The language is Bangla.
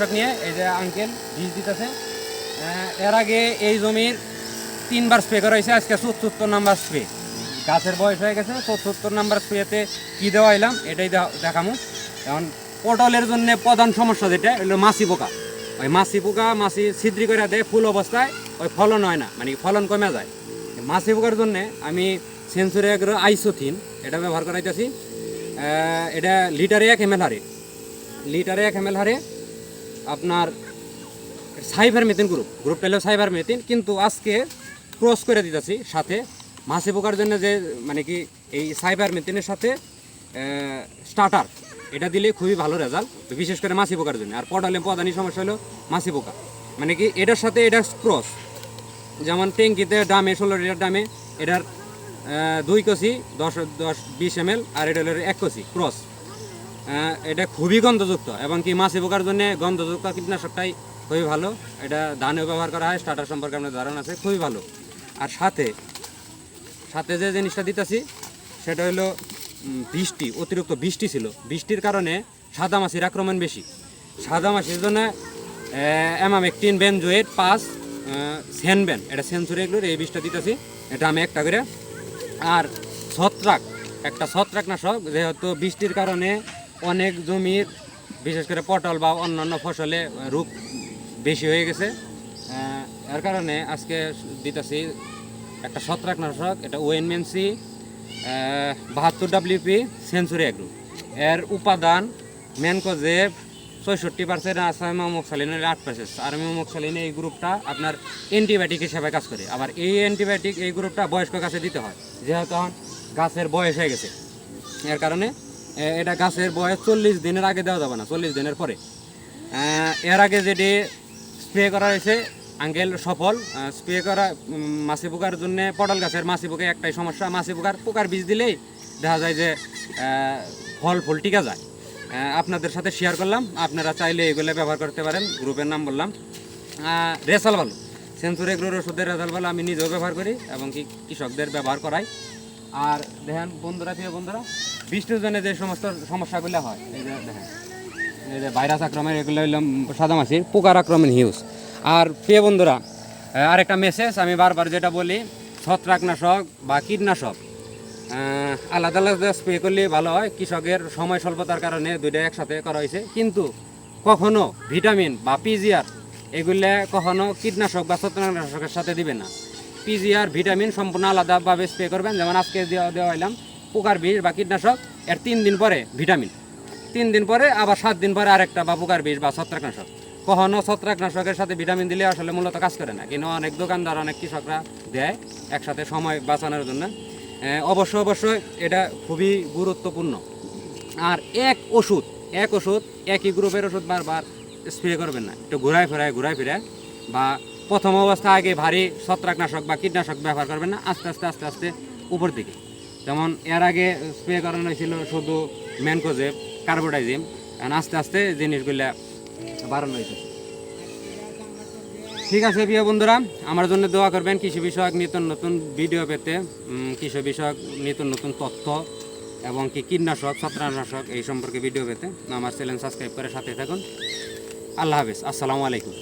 কীটনাশক নিয়ে এই যে আঙ্কেল বীজ দিতেছে। এর আগে এই জমির তিনবার স্প্রে করা হয়েছে, আজকে চতুর্থ নাম্বার স্প্রে গাছের বয়স হয়ে গেছে চতুর্থ নাম্বার স্প্রেতে কী দেওয়া এলাম, এটাই দেখামু। এখন পটলের জন্য প্রধান সমস্যা যেটা হলো মাছি পোকা। ওই মাছি পোকা, মাছি ছিদ্রি করে দেয়, ফুল অবস্থায় ওই ফলন হয় না মানে ফলন কমে যায়। মাছি পোকার জন্য আমি সেন্সুরি এগ্রো আইসোথিন এটা ব্যবহার করাইতেছি। এটা লিটারে এক এম এল হারে। লিটারে এক এম এল হারে আপনার সাইবার মেথিন গ্রুপ গ্রুপটা হলো সাইবার মেথিন কিন্তু আজকে ক্রস করে দিতেছি সাথে। মাছি পোকার জন্য যে মানে কি, এই সাইবার মেথিনের সাথে স্টার্টার এটা দিলে খুবই ভালো রেজাল্ট বিশেষ করে মাছি পোকার জন্য। আর পটালে প্রধানই সমস্যা হলো মাছি পোকা মানে কি, এটার সাথে এটা ক্রস যেমন ট্যাঙ্কিতে ডামে ষোলো লিটার ডামে এটার দুই কষি দশ দশ, বিশ এম আর এটা হলো এক কষি ক্রস এটা খুবই গন্ধযুক্ত এবং কি মাছি পোকার জন্য গন্ধযুক্ত কীটনাশকটাই খুবই ভালো। এটা ধানেও ব্যবহার করা হয়, স্টার্টার সম্পর্কে আপনার ধারণা আছে, খুবই ভালো। আর সাথে সাথে যে জিনিসটা দিতেছি, সেটা হলো বৃষ্টি, অতিরিক্ত বৃষ্টি ছিল। বৃষ্টির কারণে সাদা মাছির আক্রমণ বেশি। সাদা মাছির জন্য অ্যামামেকটিন, বেনজোয়েট, পাঁচ সেনবেন। এটা সেন্সুরি এগুলোর, এই বিষটা দিতেছি, এটা আমি একটা করে। আর ছত্রাক, একটা ছত্রাক নাশক যেহেতু বৃষ্টির কারণে অনেক জমির, বিশেষ করে পটল বা অন্যান্য ফসলে রোগ বেশি হয়ে গেছে। এর কারণে আজকে দিতেছি একটা ছত্রাকনাশক, এটা ওএনএমসি বাহাত্তর ডাব্লিউপি সেঞ্চুরি এগ্রো এর উপাদান ম্যানকোজেব ছয়ষট্টি পার্সেন্ট আসামিমক্সালিনের আট পার্সেন্ট আর্মিমক্সালিন এই গ্রুপটা আপনার অ্যান্টিবায়োটিক হিসাবে কাজ করে। আবার এই অ্যান্টিবায়োটিক এই গ্রুপটা বয়স্ক গাছে দিতে হয়, যেহেতু গাছের বয়স হয়ে গেছে। এর কারণে এটা গাছের বয়স চল্লিশ দিনের আগে দেওয়া যাবে না, চল্লিশ দিনের পরে। এর আগে যেটি স্প্রে করা হয়েছে আঙ্কেল সফল স্প্রে করা মাছি পোকার জন্য পটল গাছের মাছি পোকা একটাই সমস্যা, মাছি পোকার পোকার বীজ দিলেই দেখা যায় যে ফল ফুল টিকা যায়। আপনাদের সাথে শেয়ার করলাম, আপনারা চাইলে এগুলো ব্যবহার করতে পারেন, গ্রুপের নাম বললাম। রেসাল ভালো সেন্সুরি এগুলোর ওষুধের রেজাল্ট ভালো আমি নিজেও ব্যবহার করি এবং কি কৃষকদের ব্যবহার করাই। আর দেখেন বন্ধুরা, প্রিয় বন্ধুরা বৃষ্টির জন্য যে সমস্ত সমস্যাগুলো হয়, এই যে ভাইরাস আক্রমণ, এগুলো হইল সাদা মাছির পোকার আক্রমণ হিউজ আর প্রিয় বন্ধুরা আরেকটা মেসেজ আমি বারবার যেটা বলি, ছত্রাকনাশক বা কীটনাশক আলাদা আলাদা স্প্রে করলে ভালো হয়, কৃষকের সময় স্বল্পতার কারণে দুইটা একসাথে করা হয়েছে। কিন্তু কখনো ভিটামিন বা পিজিআর এগুলো কখনো কীটনাশক বা ছত্রাকনাশকের সাথে দিবেন না। পিজিআর ভিটামিন সম্পূর্ণ আলাদাভাবে স্প্রে করবেন। যেমন আজকে দেওয়া দেওয়া হইলাম পোকার বিষ বা কীটনাশক, এর তিন দিন পরে ভিটামিন। তিন দিন পরে, আবার সাত দিন পরে আরেকটা বা পোকার বিষ বা ছত্রাকনাশক। কখনো ছত্রাকনাশকের সাথে ভিটামিন দিলে আসলে মূলত কাজ করে না, কিন্তু অনেক দোকানদার, অনেক কৃষকরা দেয় একসাথে সময় বাঁচানোর জন্য। অবশ্য অবশ্যই এটা খুবই গুরুত্বপূর্ণ। আর এক ওষুধ এক ওষুধ, একই গ্রুপের ওষুধ বারবার স্প্রে করবেন না। একটু ঘুরায় ফেরায়, ঘুরায় ফিরায় বা প্রথম অবস্থা আগে ভারী ছত্রাকনাশক বা কীটনাশক ব্যবহার করবেন না, আস্তে আস্তে আস্তে আস্তে উপর দিকে। যেমন এর আগে স্প্রে করানো হয়েছিল শুধু ম্যানকোজেব কার্বোডাইজিম এখন আস্তে আস্তে জিনিসগুলা বাড়ানো হয়েছে। ঠিক আছে প্রিয় বন্ধুরা, আমার জন্য দোয়া করবেন কৃষি বিষয়ক নিত্য নতুন ভিডিও পেতে কৃষি বিষয়ক নিত্য নতুন তথ্য এবং কি কীটনাশক, ছত্রাকনাশক এই সম্পর্কে ভিডিও পেতে। আমার চ্যানেল সাবস্ক্রাইব করে সাথে থাকুন। আল্লাহ হাফেজ, আসসালামু আলাইকুম।